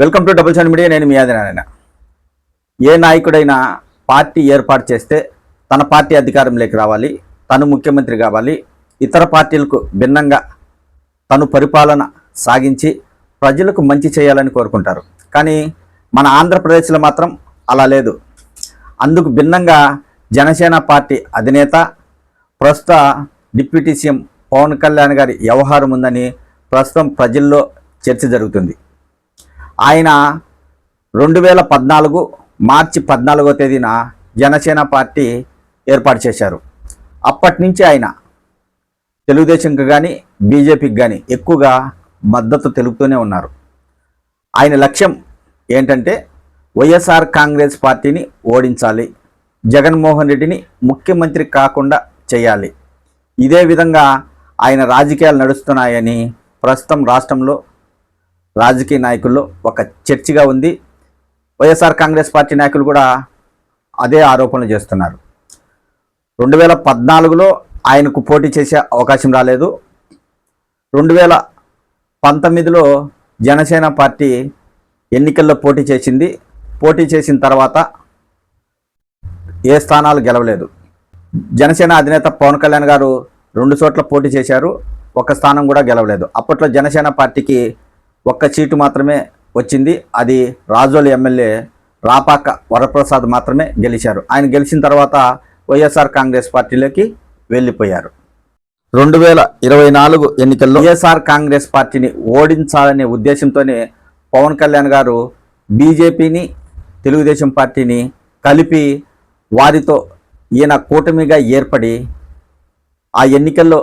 Welcome to double seven media నేను మీ ఆదినారాయణ. ఏ నాయకుడైనా పార్టీ ఏర్పాటు చేస్తే తన పార్టీ అధికారంలోకి రావాలి తను ముఖ్యమంత్రి కావాలి. ఇతర పార్టీలకు భిన్నంగా తను పరిపాలన సాగించి ప్రజలకు మంచి చేయాలని కోరుకుంటారు. కానీ మన ఆంధ్రప్రదేశ్లో మాత్రం అలా లేదు. అందుకు భిన్నంగా జనసేన పార్టీ అధినేత ప్రస్తుత డిప్యూటీ సీఎం పవన్ కళ్యాణ్ గారి వ్యవహారం ఉందని ప్రస్తుతం ప్రజల్లో చర్చ జరుగుతుంది. ఆయన రెండు వేల పద్నాలుగు మార్చి పద్నాలుగో తేదీన జనసేన పార్టీ ఏర్పాటు చేశారు. అప్పటి నుంచి ఆయన తెలుగుదేశంకి కానీ బీజేపీకి కానీ ఎక్కువగా మద్దతు తెలుపుతూనే ఉన్నారు. ఆయన లక్ష్యం ఏంటంటే వైఎస్ఆర్ కాంగ్రెస్ పార్టీని ఓడించాలి. జగన్మోహన్ రెడ్డిని ముఖ్యమంత్రి కాకుండా చేయాలి. ఇదే విధంగా ఆయన రాజకీయాలు నడుస్తున్నాయని ప్రస్తుతం రాష్ట్రంలో రాజకీయ నాయకుల్లో ఒక చర్చగా ఉంది. వైఎస్ఆర్ కాంగ్రెస్ పార్టీ నాయకులు కూడా అదే ఆరోపణలు చేస్తున్నారు. రెండు వేల పద్నాలుగులో ఆయనకు పోటీ చేసే అవకాశం రాలేదు. రెండు వేల పంతొమ్మిదిలో జనసేన పార్టీ ఎన్నికల్లో పోటీ చేసింది. పోటీ చేసిన తర్వాత ఏ స్థానాలు గెలవలేదు. జనసేన అధినేత పవన్ కళ్యాణ్ గారు రెండు చోట్ల పోటీ చేశారు. ఒక స్థానం కూడా గెలవలేదు. అప్పట్లో జనసేన పార్టీకి ఒక్క సీటు మాత్రమే వచ్చింది. అది రాజోలు ఎమ్మెల్యే రాపాక వరప్రసాద్ మాత్రమే గెలిచారు. ఆయన గెలిచిన తర్వాత వైఎస్ఆర్ కాంగ్రెస్ పార్టీలోకి వెళ్ళిపోయారు. రెండు వేల ఇరవై నాలుగు ఎన్నికల్లో వైఎస్ఆర్ కాంగ్రెస్ పార్టీని ఓడించాలనే ఉద్దేశంతోనే పవన్ కళ్యాణ్ గారు బీజేపీని తెలుగుదేశం పార్టీని కలిపి వారితో ఈయన కూటమిగా ఏర్పడి ఆ ఎన్నికల్లో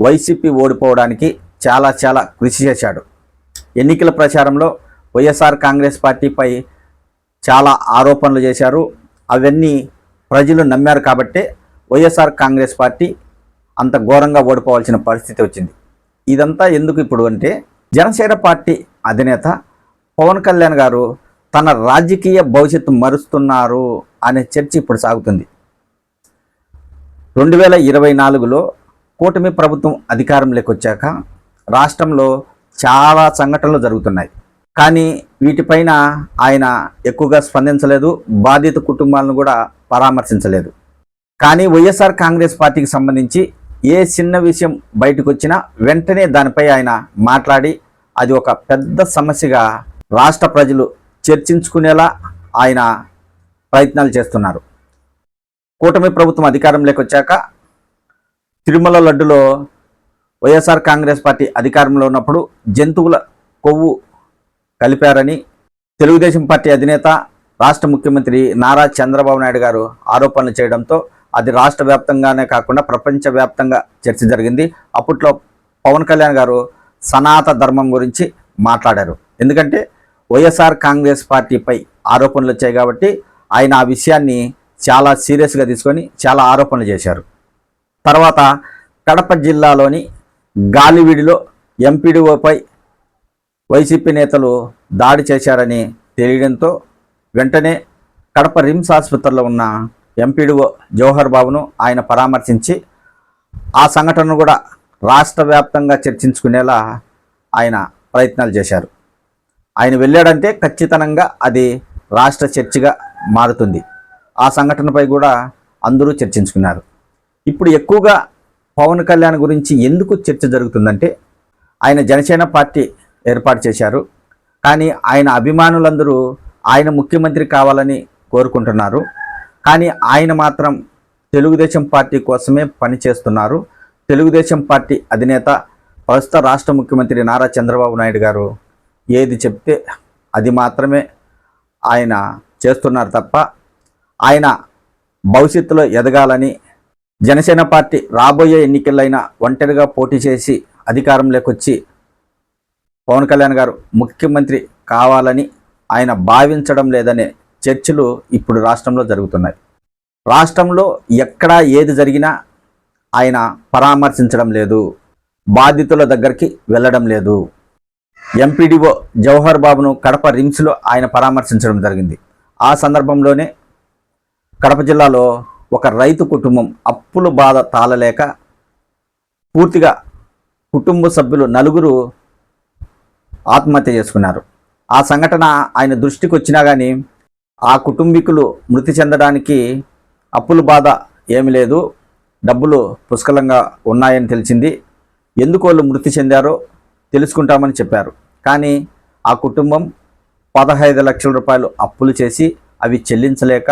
వైసీపీ ఓడిపోవడానికి చాలా చాలా కృషి చేశాడు. ఎన్నికల ప్రచారంలో వైఎస్ఆర్ కాంగ్రెస్ పార్టీపై చాలా ఆరోపణలు చేశారు. అవన్నీ ప్రజలు నమ్మారు కాబట్టే వైఎస్ఆర్ కాంగ్రెస్ పార్టీ అంత ఘోరంగా ఓడిపోవాల్సిన పరిస్థితి వచ్చింది. ఇదంతా ఎందుకు ఇప్పుడు అంటే జనసేన పార్టీ అధినేత పవన్ కళ్యాణ్ గారు తన రాజకీయ భవిష్యత్తు మరుస్తున్నారు అనే చర్చ ఇప్పుడు సాగుతుంది. రెండు వేల ఇరవై నాలుగులో కూటమి ప్రభుత్వం అధికారంలోకి వచ్చాక రాష్ట్రంలో చాలా సంఘటనలు జరుగుతున్నాయి. కానీ వీటిపైన ఆయన ఎక్కువగా స్పందించలేదు బాధిత కుటుంబాలను కూడా పరామర్శించలేదు. కానీ వైఎస్ఆర్ కాంగ్రెస్ పార్టీకి సంబంధించి ఏ చిన్న విషయం బయటకు వచ్చినా వెంటనే దానిపై ఆయన మాట్లాడి అది ఒక పెద్ద సమస్యగా రాష్ట్ర ప్రజలు చర్చించుకునేలా ఆయన ప్రయత్నాలు చేస్తున్నారు. కూటమి ప్రభుత్వం అధికారంలోకి వచ్చాక తిరుమల లడ్డులో వైఎస్ఆర్ కాంగ్రెస్ పార్టీ అధికారంలో ఉన్నప్పుడు జంతువుల కొవ్వు కలిపారని తెలుగుదేశం పార్టీ అధినేత రాష్ట్ర ముఖ్యమంత్రి నారా చంద్రబాబు నాయుడు గారు ఆరోపణలు చేయడంతో అది రాష్ట్ర వ్యాప్తంగానే కాకుండా ప్రపంచవ్యాప్తంగా చర్చ జరిగింది. అప్పట్లో పవన్ కళ్యాణ్ గారు సనాత ధర్మం గురించి మాట్లాడారు. ఎందుకంటే వైఎస్ఆర్ కాంగ్రెస్ పార్టీపై ఆరోపణలు వచ్చాయి కాబట్టి ఆయన ఆ విషయాన్ని చాలా సీరియస్గా తీసుకొని చాలా ఆరోపణలు చేశారు. తర్వాత కడప జిల్లాలోని గాలివీడిలో ఎంపీడీఓపై వైసీపీ నేతలు దాడి చేశారని తెలియడంతో వెంటనే కడప రిమ్స్ ఆసుపత్రిలో ఉన్న ఎంపీడీఓ జవహర్ బాబును ఆయన పరామర్శించి ఆ సంఘటనను కూడా రాష్ట్ర వ్యాప్తంగా చర్చించుకునేలా ఆయన ప్రయత్నాలు చేశారు. ఆయన వెళ్ళాడంటే ఖచ్చితంగా అది రాష్ట్ర చర్చగా మారుతుంది. ఆ సంఘటనపై కూడా అందరూ చర్చించుకున్నారు. ఇప్పుడు ఎక్కువగా పవన్ కళ్యాణ్ గురించి ఎందుకు చర్చ జరుగుతుందంటే ఆయన జనసేన పార్టీ ఏర్పాటు చేశారు. కానీ ఆయన అభిమానులందరూ ఆయన ముఖ్యమంత్రి కావాలని కోరుకుంటున్నారు. కానీ ఆయన మాత్రం తెలుగుదేశం పార్టీ కోసమే పనిచేస్తున్నారు తెలుగుదేశం పార్టీ అధినేత ప్రస్తుత రాష్ట్ర ముఖ్యమంత్రి నారా చంద్రబాబు నాయుడు గారు ఏది చెప్తే అది మాత్రమే ఆయన చేస్తున్నారు తప్ప ఆయన భవిష్యత్తులో ఎదగాలని జనసేన పార్టీ రాబోయే ఎన్నికలైన ఒంటరిగా పోటీ చేసి అధికారంలోకి వచ్చి పవన్ కళ్యాణ్ గారు ముఖ్యమంత్రి కావాలని ఆయన భావించడం లేదనే చర్చలు ఇప్పుడు రాష్ట్రంలో జరుగుతున్నాయి. రాష్ట్రంలో ఎక్కడా ఏది జరిగినా ఆయన పరామర్శించడం లేదు. బాధితుల దగ్గరికి వెళ్ళడం లేదు. ఎంపీడీఓ జవహర్ బాబును కడప రిమ్స్లో ఆయన పరామర్శించడం జరిగింది. ఆ సందర్భంలోనే కడప జిల్లాలో ఒక రైతు కుటుంబం అప్పుల బాధ తాళలేక పూర్తిగా కుటుంబ సభ్యులు నలుగురు ఆత్మహత్య చేసుకున్నారు. ఆ సంఘటన ఆయన దృష్టికి వచ్చినా కానీ ఆ కుటుంబీకులు మృతి చెందడానికి అప్పుల బాధ ఏమి లేదు. డబ్బులు పుష్కలంగా ఉన్నాయని తెలిసింది. ఎందుకు వాళ్ళు మృతి చెందారో తెలుసుకుంటామని చెప్పారు. కానీ ఆ కుటుంబం పదహైదు లక్షల రూపాయలు అప్పులు చేసి అవి చెల్లించలేక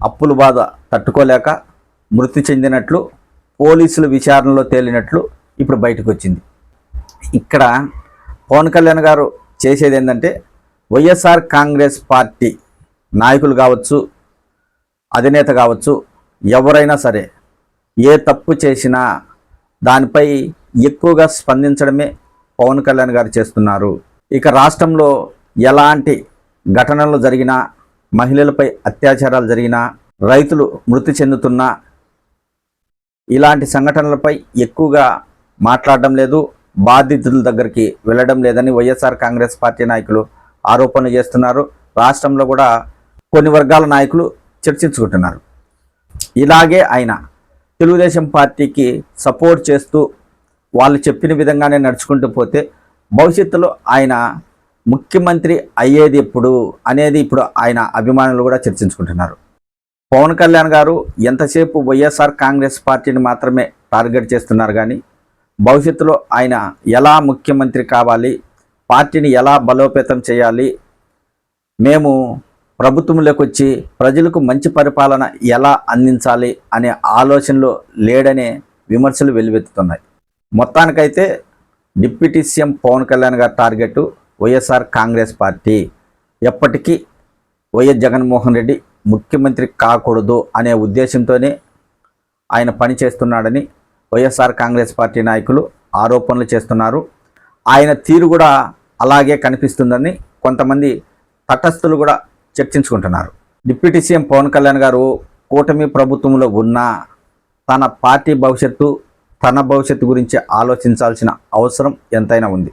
అప్పుల బాధ తట్టుకోలేక మృతి చెందినట్లు పోలీసుల విచారణలో తేలినట్లు ఇప్పుడు బయటకు వచ్చింది ఇక్కడ పవన్ కళ్యాణ్ గారు చేసేది ఏంటంటే వైఎస్ఆర్ కాంగ్రెస్ పార్టీ నాయకులు కావచ్చు అధినేత కావచ్చు ఎవరైనా సరే ఏ తప్పు చేసినా దానిపై ఎక్కువగా స్పందించడమే పవన్ కళ్యాణ్ గారు చేస్తున్నారు. ఇక రాష్ట్రంలో ఎలాంటి ఘటనలు జరిగినా మహిళలపై అత్యాచారాలు జరిగినా రైతులు మృతి చెందుతున్నా ఇలాంటి సంఘటనలపై ఎక్కువగా మాట్లాడడం లేదు బాధితుల దగ్గరికి వెళ్ళడం లేదని వైఎస్ఆర్ కాంగ్రెస్ పార్టీ నాయకులు ఆరోపణలు చేస్తున్నారు. రాష్ట్రంలో కూడా కొన్ని వర్గాల నాయకులు చర్చించుకుంటున్నారు. ఇలాగే ఆయన తెలుగుదేశం పార్టీకి సపోర్ట్ చేస్తూ వాళ్ళు చెప్పిన విధంగానే నడుచుకుంటూ పోతే భవిష్యత్తులో ఆయన ముఖ్యమంత్రి అయ్యేది ఎప్పుడు అనేది ఇప్పుడు ఆయన అభిమానులు కూడా చర్చించుకుంటున్నారు. పవన్ కళ్యాణ్ గారు ఎంతసేపు వైఎస్ఆర్ కాంగ్రెస్ పార్టీని మాత్రమే టార్గెట్ చేస్తున్నారు కానీ భవిష్యత్తులో ఆయన ఎలా ముఖ్యమంత్రి కావాలి పార్టీని ఎలా బలోపేతం చేయాలి మేము ప్రభుత్వంలోకి వచ్చి ప్రజలకు మంచి పరిపాలన ఎలా అందించాలి అనే ఆలోచనలో లేడనే విమర్శలు వెల్లువెత్తుతున్నాయి. మొత్తానికైతే డిప్యూటీ సీఎం పవన్ కళ్యాణ్ గారి టార్గెట్ వైఎస్ఆర్ కాంగ్రెస్ పార్టీ ఎప్పటికీ వైఎస్ జగన్మోహన్ రెడ్డి ముఖ్యమంత్రి కాకూడదు అనే ఉద్దేశంతోనే ఆయన పని చేస్తున్నాడని వైఎస్ఆర్ కాంగ్రెస్ పార్టీ నాయకులు ఆరోపణలు చేస్తున్నారు. ఆయన తీరు కూడా అలాగే కనిపిస్తుందని కొంతమంది తటస్థులు కూడా చర్చించుకుంటున్నారు. డిప్యూటీ సీఎం పవన్ కళ్యాణ్ గారు కూటమి ప్రభుత్వంలో ఉన్న తన పార్టీ భవిష్యత్తు తన భవిష్యత్తు గురించి ఆలోచించాల్సిన అవసరం ఎంతైనా ఉంది.